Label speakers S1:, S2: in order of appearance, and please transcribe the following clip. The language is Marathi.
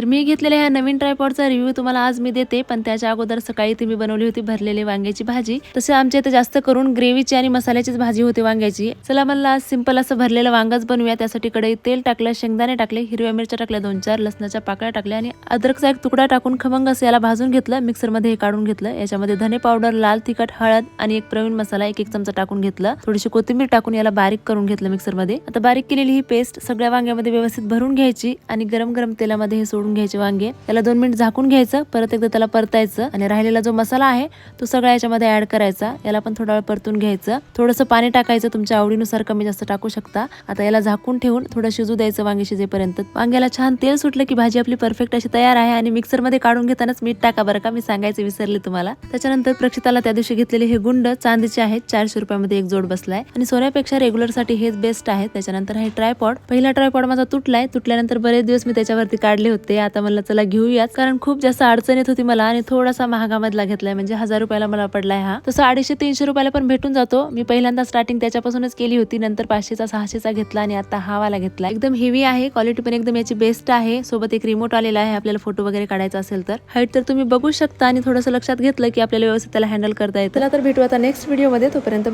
S1: तर मी घेतलेल्या ह्या नवीन ट्रायपॉडचा रिव्ह्यू तुम्हाला आज मी देते पण त्याच्या अगोदर सकाळी ती मी बनवली होती भरलेली वांग्याची भाजी. तसे आमच्या इथे जास्त करून ग्रेव्हीची आणि मसाल्याचीच भाजी होती वांग्याची. चला मला आज सिंपल असं भरलेलं वांगच बनवूया. त्यासाठी कढईत तेल टाकलं शेंगदाणे टाकले हिरव्या मिरच्या टाकल्या दोन चार लसणाच्या पाकळ्या टाकल्या आणि अद्रकचा एक तुकडा टाकून खमंग असं याला भाजून घेतलं मिक्सरमध्ये हे काढून घेतलं. याच्यामध्ये धने पावडर लाल तिखट हळद आणि एक प्रवीण मसाला एक एक चमचा टाकून घेतलं. थोडीशी कोथिंबीर टाकून याला बारीक करून घेतलं मिक्सरमध्ये आता बारीक केलेली ही पेस्ट सगळ्या वांग्यामध्ये व्यवस्थित भरून घ्यायची आणि गरम गरम तेलामध्ये हे सोडून घ्यायचे वांगे त्याला दोन मिनिट झाकून घ्यायचं परत एकदा त्याला परतायचं आणि राहिलेला जो मसाला आहे तो सगळा याच्यामध्ये ऍड करायचा. याला पण थोडा वेळ परतून घ्यायचं. थोडंसं पाणी टाकायचं तुमच्या आवडीनुसार कमी जास्त टाकू शकता. आता याला झाकून ठेवून थोडं शिजू द्यायचं वांगे शिजेपर्यंत. वांग्याला छान तेल सुटलं की भाजी आपली परफेक्ट अशी तयार आहे आणि मिक्सरमध्ये काढून घेतानाच मीठ टाका बरं का मी सांगायचं विसरले तुम्हाला. त्याच्यानंतर प्रक्षिताला त्या दिवशी घेतलेले हे गुंड चांदीचे आहेत चारशे रुपयामध्ये एक जोड बसलाय. आणि सोन्यापेक्षा रेग्युलरसाठी हेच बेस्ट आहे त्याच्यानंतर हे ट्रायपॉड पहिला ट्रायपॉड माझा तुटलाय. तुटल्यानंतर बरेच दिवस मी त्याच्यावरती काढले होते. आता म्हणलं चला घेऊयात. कारण खूप जास्त अडचणीत येत होती मला आणि थोडासा महागामधला घेतलाय. म्हणजे हजार रुपयाला मला पडलाय हा. तसं अडीचशे तीनशे रुपयाला पण भेटून जातो. मी पहिल्यांदा स्टार्टिंग त्याच्यापासूनच केली होती. नंतर पाचशेचा सहाशेचा घेतला आणि आता हा वाला घेतला. एकदम हेवी आहे. क्वालिटी पण एकदम याची बेस्ट आहे. सोबत एक रिमोट आलेला आहे. आपल्याला फोटो वगैरे काढायचा असेल तर. हाईट तर तुम्ही बघू शकता आणि थोडंसं लक्षात घेतलं की आपल्याला व्यवस्थित त्याला हँडल करता येतं. तर भेटू आता नेक्स्ट व्हिडिओमध्ये तोपर्यंत.